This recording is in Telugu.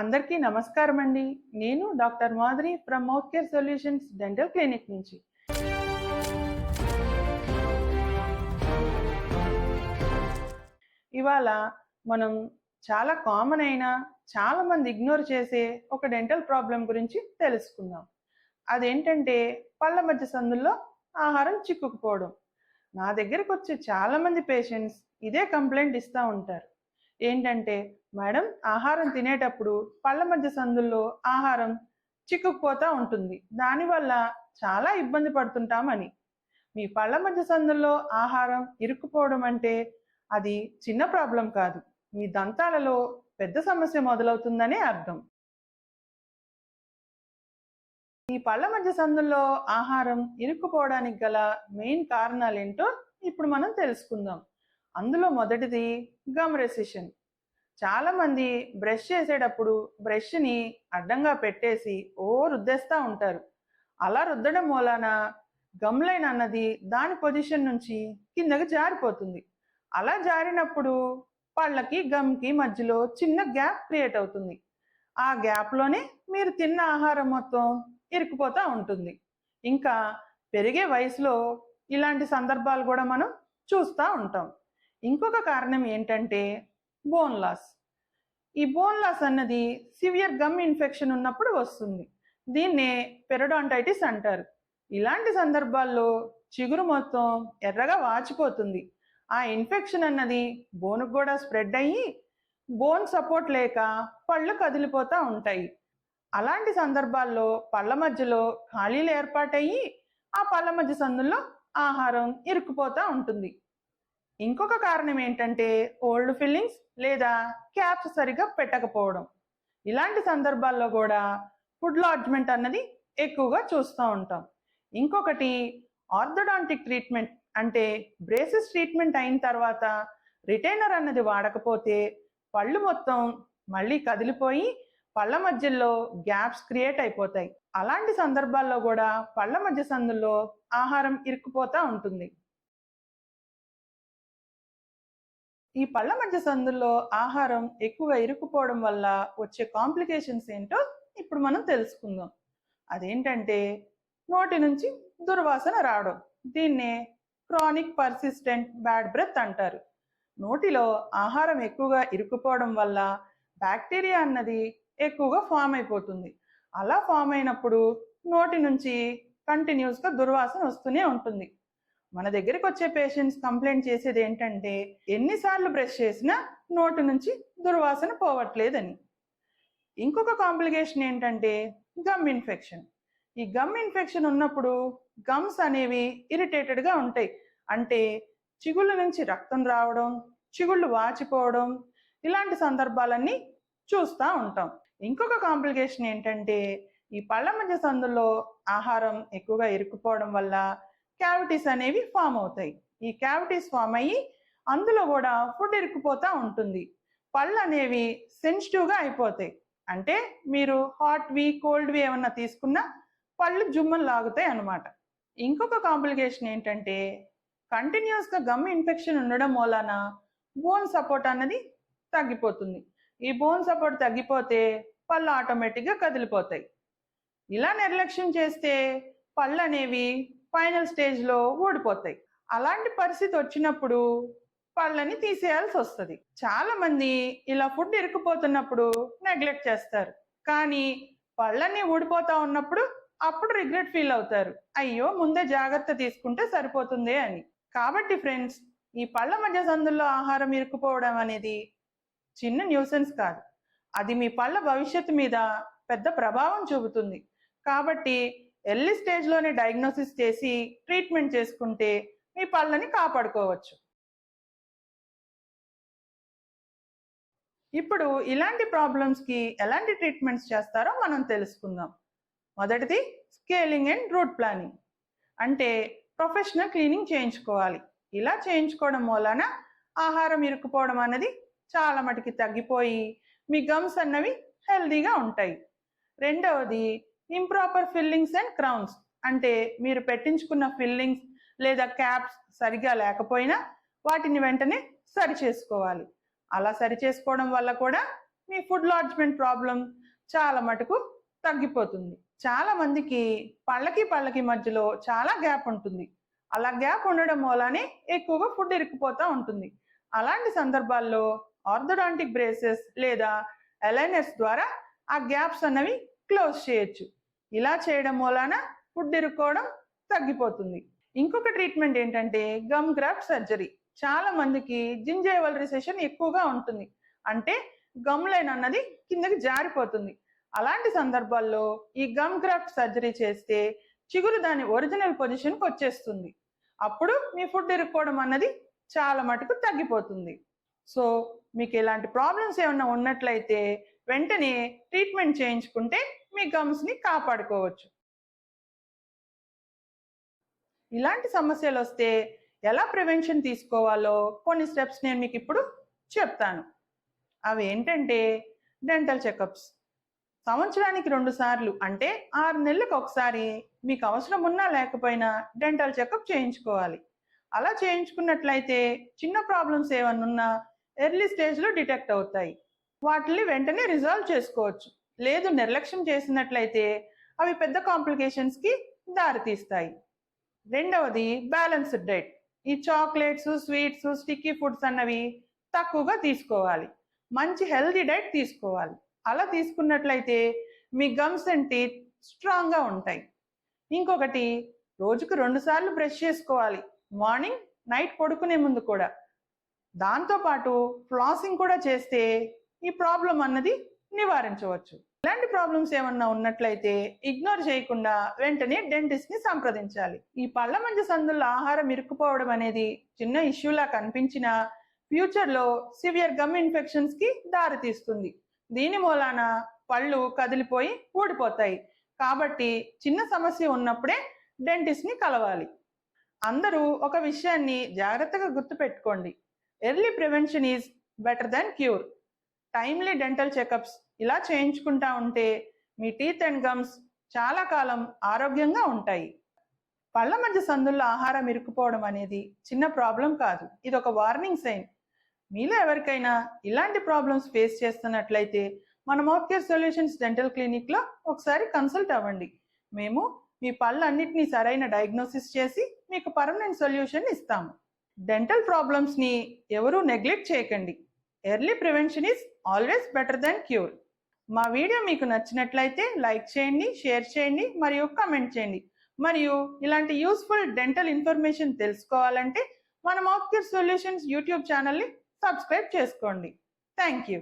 అందరికీ నమస్కారం అండి నేను doctor Madhuri from mouth care solutions dental clinic నుంచి. ఇవాళ మనం చాలా కామన్ అయిన చాలా మంది ఇగ్నోర్ చేసే ఒక డెంటల్ ప్రాబ్లం గురించి తెలుసుకుందాం. అదేంటంటే పళ్ళ మధ్య సందుల్లో ఆహారం చిక్కుకుపోవడం. నా దగ్గరకు వచ్చే చాలా మంది పేషెంట్స్ ఇదే కంప్లైంట్ ఇస్తూ ఉంటారు. ఏంటంటే మేడం ఆహారం తినేటప్పుడు పళ్ళ మధ్య సందుల్లో ఆహారం చిక్కుకుపోతూ ఉంటుంది. దానివల్ల చాలా ఇబ్బంది పడుతుంటామని మీ పళ్ళ మధ్య సందుల్లో ఆహారం ఇరుక్కుపోవడం అంటే అది చిన్న ప్రాబ్లం కాదు. మీ దంతాలలో పెద్ద సమస్య మొదలవుతుందనే అర్థం. ఈ పళ్ళ మధ్య సందుల్లో ఆహారం ఇరుక్కుపోవడానికి గల మెయిన్ కారణాలు ఏంటో ఇప్పుడు మనం తెలుసుకుందాం. అందులో మొదటిది గమ్ రెసిషన్. చాలామంది బ్రష్ చేసేటప్పుడు బ్రష్ని అడ్డంగా పెట్టేసి ఓ రుద్దేస్తూ ఉంటారు. అలా రుద్దడం మూలాన గమ్ లైన్ అన్నది దాని పొజిషన్ నుంచి కిందకి జారిపోతుంది. అలా జారినప్పుడు పళ్ళకి గమ్కి మధ్యలో చిన్న గ్యాప్ క్రియేట్ అవుతుంది. ఆ గ్యాప్లోనే మీరు తిన్న ఆహారం మొత్తం ఇరుక్కుపోతూ ఉంటుంది. ఇంకా పెరిగే వయసులో ఇలాంటి సందర్భాలు కూడా మనం చూస్తూ ఉంటాం. ఇంకొక కారణం ఏంటంటే బోన్ లాస్ ఈ బోన్ లాస్ అన్నది సివియర్ గమ్ ఇన్ఫెక్షన్ ఉన్నప్పుడు వస్తుంది. దీన్నే పెరడాంటైటిస్ అంటారు. ఇలాంటి సందర్భాల్లో చిగురు మొత్తం ఎర్రగా వాచిపోతుంది. ఆ ఇన్ఫెక్షన్ అన్నది బోన్కు కూడా స్ప్రెడ్ అయ్యి బోన్ సపోర్ట్ లేక పళ్ళు కదిలిపోతూ ఉంటాయి. అలాంటి సందర్భాల్లో పళ్ళ మధ్యలో ఖాళీలు ఏర్పాటయ్యి ఆ పళ్ళ మధ్య సందుల్లో ఆహారం ఇరుక్కుపోతూ ఉంటుంది. ఇంకొక కారణం ఏంటంటే ఓల్డ్ ఫిల్లింగ్స్ లేదా క్యాప్స్ సరిగ్గా పెట్టకపోవడం. ఇలాంటి సందర్భాల్లో కూడా ఫుడ్ లాడ్జ్మెంట్ అన్నది ఎక్కువగా చూస్తూ ఉంటాం. ఇంకొకటి ఆర్థోడాంటిక్ ట్రీట్మెంట్ అంటే బ్రేసెస్ ట్రీట్మెంట్ అయిన తర్వాత రిటైనర్ అన్నది వాడకపోతే పళ్ళు మొత్తం మళ్ళీ కదిలిపోయి పళ్ళ మధ్యలో గ్యాప్స్ క్రియేట్ అయిపోతాయి. అలాంటి సందర్భాల్లో కూడా పళ్ళ మధ్య సందుల్లో ఆహారం ఇరుక్కుపోతూ ఉంటుంది. ఈ పళ్ళ మధ్య సందుల్లో ఆహారం ఎక్కువగా ఇరుక్కుపోవడం వల్ల వచ్చే కాంప్లికేషన్స్ ఏంటో ఇప్పుడు మనం తెలుసుకుందాం. అదేంటంటే నోటి నుంచి దుర్వాసన రావడం. దీన్నే క్రానిక్ పర్సిస్టెంట్ బ్యాడ్ బ్రెత్ అంటారు. నోటిలో ఆహారం ఎక్కువగా ఇరుక్కుపోవడం వల్ల బ్యాక్టీరియా అన్నది ఎక్కువగా ఫామ్ అయిపోతుంది. అలా ఫామ్ అయినప్పుడు నోటి నుంచి కంటిన్యూస్గా దుర్వాసన వస్తూనే ఉంటుంది. మన దగ్గరికి వచ్చే పేషెంట్స్ కంప్లైంట్ చేసేది ఏంటంటే ఎన్నిసార్లు బ్రష్ చేసినా నోటి నుంచి దుర్వాసన పోవట్లేదని. ఇంకొక కాంప్లికేషన్ ఏంటంటే గమ్ ఇన్ఫెక్షన్ ఈ గమ్ ఇన్ఫెక్షన్ ఉన్నప్పుడు గమ్స్ అనేవి ఇరిటేటెడ్గా ఉంటాయి. అంటే చిగుళ్ళ నుంచి రక్తం రావడం చిగుళ్ళు వాచిపోవడం ఇలాంటి సందర్భాలన్నీ చూస్తూ ఉంటాం. ఇంకొక కాంప్లికేషన్ ఏంటంటే ఈ పళ్ళ మధ్య సందుల్లో ఆహారం ఎక్కువగా ఇరుక్కుపోవడం వల్ల క్యావిటీస్ అనేవి ఫామ్ అవుతాయి. ఈ క్యావిటీస్ ఫామ్ అయ్యి అందులో కూడా ఫుడ్ ఇరుక్కుపోతూ ఉంటుంది. పళ్ళు అనేవి సెన్సిటివ్గా అయిపోతాయి. అంటే మీరు హాట్వి కోల్డ్వి ఏమన్నా తీసుకున్నా పళ్ళు జుమ్మలు లాగుతాయి అన్నమాట. ఇంకొక కాంప్లికేషన్ ఏంటంటే కంటిన్యూస్గా గమ్ ఇన్ఫెక్షన్ ఉండడం మూలాన బోన్ సపోర్ట్ అన్నది తగ్గిపోతుంది. ఈ బోన్ సపోర్ట్ తగ్గిపోతే పళ్ళు ఆటోమేటిక్గా కదిలిపోతాయి. ఇలా నిర్లక్ష్యం చేస్తే పళ్ళు అనేవి ఫైనల్ స్టేజ్లో ఊడిపోతాయి అలాంటి పరిస్థితి వచ్చినప్పుడు పళ్ళని తీసేయాల్సి వస్తుంది. చాలా మంది ఇలా ఫుడ్ ఇరుక్కుపోతున్నప్పుడు నెగ్లెక్ట్ చేస్తారు. కానీ పళ్ళన్నీ ఊడిపోతా ఉన్నప్పుడు అప్పుడు రిగ్రెట్ ఫీల్ అవుతారు. అయ్యో ముందే జాగ్రత్త తీసుకుంటే సరిపోతుంది అని. కాబట్టి ఫ్రెండ్స్ ఈ పళ్ళ మధ్య సందుల్లో ఆహారం ఇరుక్కుపోవడం అనేది చిన్న న్యూసెన్స్ కాదు. అది మీ పళ్ళ భవిష్యత్తు మీద పెద్ద ప్రభావం చూపుతుంది. కాబట్టి ఎర్లీ స్టేజ్లోనే డయాగ్నోసిస్ చేసి ట్రీట్మెంట్ చేసుకుంటే మీ పళ్ళని కాపాడుకోవచ్చు. ఇప్పుడు ఇలాంటి ప్రాబ్లమ్స్కి ఎలాంటి ట్రీట్మెంట్స్ చేస్తారో మనం తెలుసుకుందాం. మొదటిది స్కేలింగ్ అండ్ రూట్ ప్లానింగ్. అంటే ప్రొఫెషనల్ క్లీనింగ్ చేయించుకోవాలి. ఇలా చేయించుకోవడం మూలన ఆహారం ఇరుక్కుపోవడం అనేది చాలా మటుకి తగ్గిపోయి మీ గమ్స్ అన్నవి హెల్దీగా ఉంటాయి. రెండవది ఇంప్రాపర్ ఫిల్లింగ్స్ అండ్ క్రౌన్స్ అంటే మీరు పెట్టించుకున్న ఫిల్లింగ్స్ లేదా క్యాప్స్ సరిగా లేకపోయినా వాటిని వెంటనే సరి చేసుకోవాలి. అలా సరి చేసుకోవడం వల్ల కూడా మీ ఫుడ్ లాడ్జ్మెంట్ ప్రాబ్లం చాలా మటుకు తగ్గిపోతుంది. చాలా మందికి పళ్ళకి పళ్ళకి మధ్యలో చాలా గ్యాప్ ఉంటుంది. అలా గ్యాప్ ఉండడం వల్లనే ఎక్కువగా ఫుడ్ ఇరుక్కుపోతూ ఉంటుంది. అలాంటి సందర్భాల్లో ఆర్థోడాంటిక్ బ్రేసెస్ లేదా అలైనర్స్ ద్వారా ఆ గ్యాప్స్ అన్నవి క్లోజ్ చేయొచ్చు. ఇలా చేయడం మూలాన ఫుడ్ ఇరుక్కోవడం తగ్గిపోతుంది. ఇంకొక ట్రీట్మెంట్ ఏంటంటే గమ్ గ్రాఫ్ సర్జరీ. చాలా మందికి జింజైవల్ రిసెషన్ ఎక్కువగా ఉంటుంది. అంటే గమ్ లైన్ అన్నది కిందకి జారిపోతుంది. అలాంటి సందర్భాల్లో ఈ గమ్ గ్రాఫ్ట్ సర్జరీ చేస్తే చిగురు దాని ఒరిజినల్ పొజిషన్కి వచ్చేస్తుంది. అప్పుడు మీ ఫుడ్ ఇరుక్కోవడం అన్నది చాలా మటుకు తగ్గిపోతుంది. సో మీకు ఇలాంటి ప్రాబ్లమ్స్ ఏమైనా ఉన్నట్లయితే వెంటనే ట్రీట్మెంట్ చేయించుకుంటే మీ గమ్స్ని కాపాడుకోవచ్చు. ఇలాంటి సమస్యలు వస్తే ఎలా ప్రివెన్షన్ తీసుకోవాలో కొన్ని స్టెప్స్ నేను మీకు ఇప్పుడు చెప్తాను. అవి ఏంటంటే డెంటల్ చెకప్స్. సంవత్సరానికి రెండు సార్లు అంటే ఆరు నెలలకు ఒకసారి మీకు అవసరం ఉన్నా లేకపోయినా డెంటల్ చెకప్ చేయించుకోవాలి. అలా చేయించుకున్నట్లయితే చిన్న ప్రాబ్లమ్స్ ఏమన్నా ఉన్నా ఎర్లీ స్టేజ్లో డిటెక్ట్ అవుతాయి. వాటిని వెంటనే రిజాల్వ్ చేసుకోవచ్చు. లేదు నిర్లక్ష్యం చేసినట్లయితే అవి పెద్ద కాంప్లికేషన్స్కి దారితీస్తాయి. రెండవది బ్యాలెన్స్డ్ డైట్ ఈ చాక్లెట్స్ స్వీట్స్ స్టిక్కీ ఫుడ్స్ అన్నవి తక్కువగా తీసుకోవాలి. మంచి హెల్తీ డైట్ తీసుకోవాలి. అలా తీసుకున్నట్లయితే మీ గమ్స్ అండ్ టీత్ స్ట్రాంగ్గా ఉంటాయి. ఇంకొకటి రోజుకు రెండుసార్లు బ్రష్ చేసుకోవాలి. మార్నింగ్ నైట్ పడుకునే ముందు కూడా. దాంతోపాటు ఫ్లాసింగ్ కూడా చేస్తే ఈ ప్రాబ్లం అన్నది నివారించవచ్చు. ఇలాంటి ప్రాబ్లమ్స్ ఏమన్నా ఉన్నట్లయితే ఇగ్నోర్ చేయకుండా వెంటనే డెంటిస్ట్ని సంప్రదించాలి. ఈ పళ్ళ మంచి సందుల్లో ఆహారం ఇరుక్కుపోవడం అనేది చిన్న ఇష్యూలా కనిపించినా ఫ్యూచర్లో సివియర్ గమ్ ఇన్ఫెక్షన్స్కి దారితీస్తుంది. దీని మూలాన పళ్ళు కదిలిపోయి ఊడిపోతాయి. కాబట్టి చిన్న సమస్య ఉన్నప్పుడే డెంటిస్ట్ని కలవాలి. అందరూ ఒక విషయాన్ని జాగ్రత్తగా గుర్తుపెట్టుకోండి. Early prevention is better than cure. Timely dental checkups ఇలా చేయించుకుంటా ఉంటే మీ టీత్ అండ్ గమ్స్ చాలా కాలం ఆరోగ్యంగా ఉంటాయి. పళ్ళ మధ్య సందుల్లో ఆహారం ఇరుక్కుపోవడం అనేది చిన్న ప్రాబ్లం కాదు. ఇది ఒక వార్నింగ్ సైన్ మీలో ఎవరికైనా ఇలాంటి ప్రాబ్లమ్స్ ఫేస్ చేస్తున్నట్లయితే మన మౌత్ కేర్ సొల్యూషన్స్ డెంటల్ క్లినిక్లో ఒకసారి కన్సల్ట్ అవ్వండి. మేము మీ పళ్ళన్నిటినీ సరైన డయాగ్నోసిస్ చేసి మీకు పర్మనెంట్ సొల్యూషన్ ఇస్తాము. డెంటల్ ప్రాబ్లమ్స్ని ఎవరూ నెగ్లెక్ట్ చేయకండి. Early prevention is always better than cure మా వీడియో మీకు నచ్చినట్లయితే లైక్ చేయండి షేర్ చేయండి మరియు కమెంట్ చేయండి. మరియు ఇలాంటి యూస్ఫుల్ డెంటల్ ఇన్ఫర్మేషన్ తెలుసుకోవాలంటే మన మౌత్ కేర్ సొల్యూషన్స్ యూట్యూబ్ ఛానల్ని సబ్స్క్రైబ్ చేసుకోండి. Thank you